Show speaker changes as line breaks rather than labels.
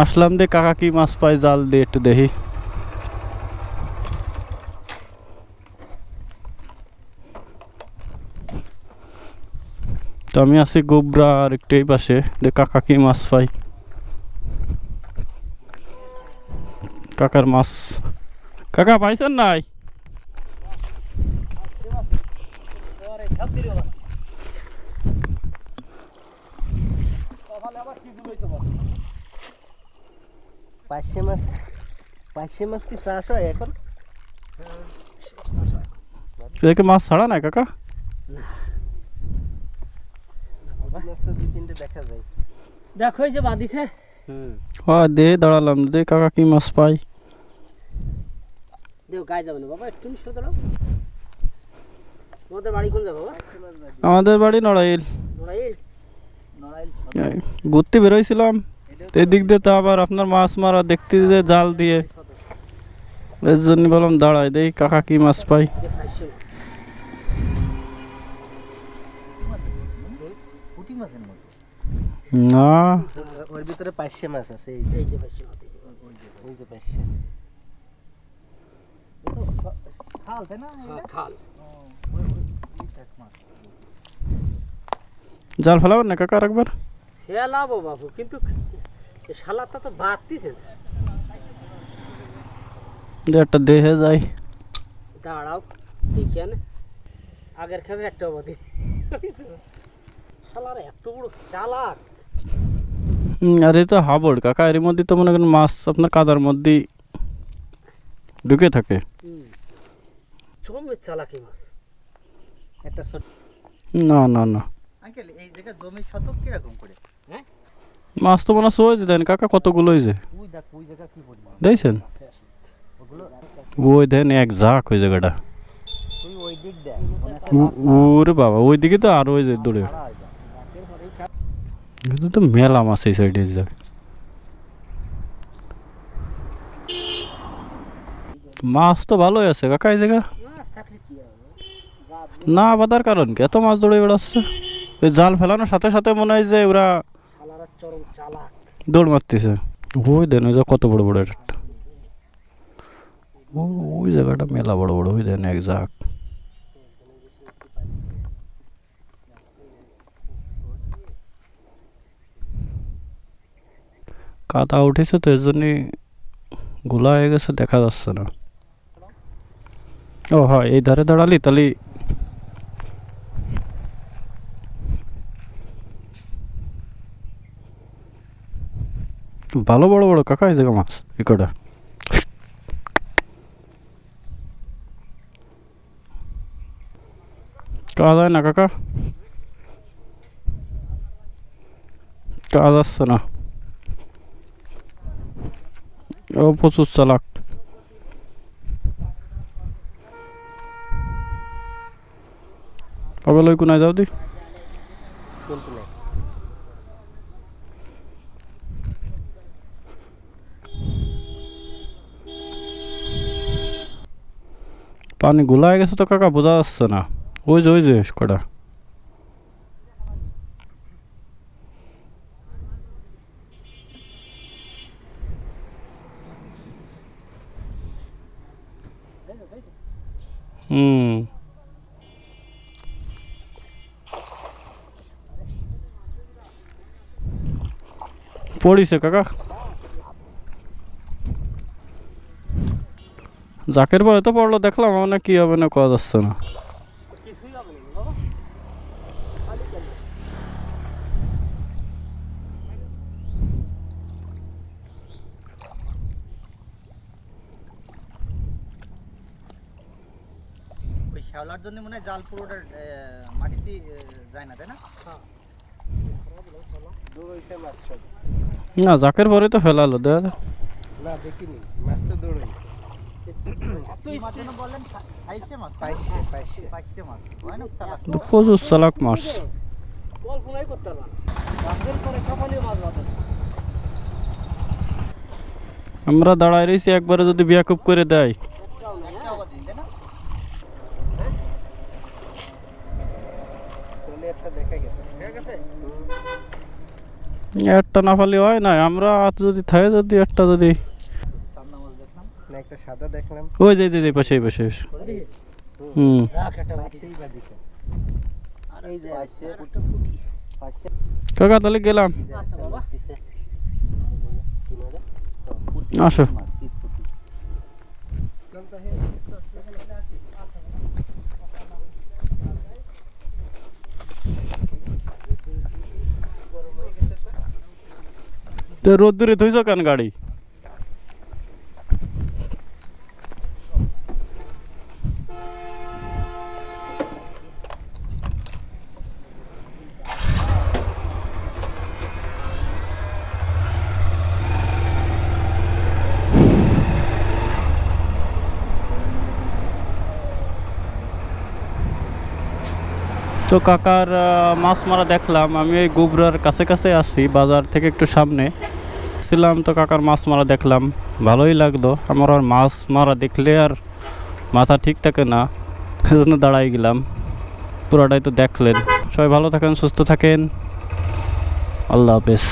আসলাম দে, কাকা কি মাছ পায় জাল দিয়ে একটু দেখি। তো আমি আছি গোবরা আর একটু এই পাশে, দে কাকা কি মাছ পাই কাকার মাছ। কাকা পাইছেন নাই?
পাঁচশে মাছ পাঁচশে মাছ কি চাষ হয় এখন?
এদিকে মাছ ছাড়া নাই কাকা?
দেখা যায়।
দেখো এই যে বাঁধিছে।
দে দাঁড়ালাম দে কাকা কি মাছ পাই।
দেও গায়ে যাবে না বাবা একটু মিশে দাঁড়াও। তোমাদের বাড়ি কোন যাবে বাবা?
আমাদের বাড়ি নড়াইল।
ওরাই
নড়াইল
ঘুরতে বেরোইছিলাম। তো এদিক দিয়ে তো আবার আপনার মাছ মারা দেখতে যে জাল দিয়ে। এর জন্য বললাম দাঁড়াই দেই কাকা কি মাছ পাই
যে পাঁচশো মাছ
পুঁটি মাছের মতো
না।
ওর ভিতরে পাঁচশে মাছ আছে এই যে
পাঁচশো মাছ এই যে
ওই খাল তাই না?
হ্যাঁ, খাল।
জাল ফেলাবেন না কাকা একবার
হে বাবু কিন্তু শালাটা তো বাড়তিছে না
যে একটা দেহে যায়
দাঁড়াও দেখি আনে। আগের খাবে একটা অবধি শালার এত বড় চালাক।
আর এই তো হাবড় কাকা এর মধ্যে তো মনে করেন মাছ আপনার কাদার মধ্যেই ঢুকে থাকে।
হুম জমের চালাকি মাছ।
একটা ছোট
না না না।
আঙ্কেল এই জায়গা জমির শতক কীরকম করে?
মাছ তো মনে হয় দেন কাকা কতগুলো
ওই ওই পরিমাণ?
দেখছেন ওই দেন এক ঝাঁক ওই জায়গাটা।
ওই দিক
ওরে বাবা ওইদিকে তো আর ওই যে দূরে। কিন্তু তো মেলা মাছ এই সাইডে যাক মাছ তো ভালোই আছে কাকা এই জায়গা? না বাদার কারণ কি? এত মাছ দৌড়ে বেড়াচ্ছে। ওই জাল ফেলানোর সাথে সাথে মনে হয় যে ওরা
চরম চালাক।
দৌড় মারতেছে। ওই দেন, ওই কত বড় বড় একটা। ওই জায়গাটা মেলা বড় বড়, ওই দেন কাদা উঠেছে তো, এর জন্যই গোলা হয়ে গেছে, দেখা যাচ্ছে না। ও, হয়, এই ধারে দাঁড়ালি, তাহলে ভালো, বড় বড়, কাকা, এই জায়গা মাছ, এই কটা। কাজ হয় না, কাকা? কাজ আসছে না। ও প্রচুর চালাক। কবে লই কোনায় যাও দি
নেই
পানি গোলা গেছে তো কাকা, বোঝা যাচ্ছে না। ওই যে ওই যে কটা হুম। পড়িছে কাকা? জাকের পরে তো পড়ল দেখলাম মানে কি হবে না কয়া যাচ্ছে না।
না
শ্যাওলার জন্য মনে হয় জাল পুরোটা মাটিতে যায় না তাই না?
হ্যাঁ।
না জাকের পরে তো ফেলালো দেখা।
না দেখিনি। মাছ তো দৌড়ই
প্রচুর চালাক মাছ?
কল্পনাই
আমরা দাঁড়ায় রয়েছি, একবারে যদি বিয়াকুব করে দেয়
একটা না
পালি হয় না আমরা যদি থাকে যদি একটা যদি
না একটা সাদা দেখলাম।
ওই যে দিদি পাশে। হুম। কাকা তাহলে গেলাম।
আচ্ছা
আসো। তো রোদ্দুরে থইছ কেন গাড়ি? তো কাকার মাছ মারা দেখলাম। আমি এই গুবরার কাছে কাছে আসি বাজার থেকে একটু সামনে। ছিলাম তো কাকার মাছ মারা দেখলাম। ভালোই লাগল। আমার আর মাছ মারা দেখলে আর মাথা ঠিক থাকে না। সেজন্য দাঁড়াই গেলাম। পুরাটাই তো দেখলেন। সবাই ভালো থাকেন, সুস্থ থাকেন। আল্লাহ হাফেজ।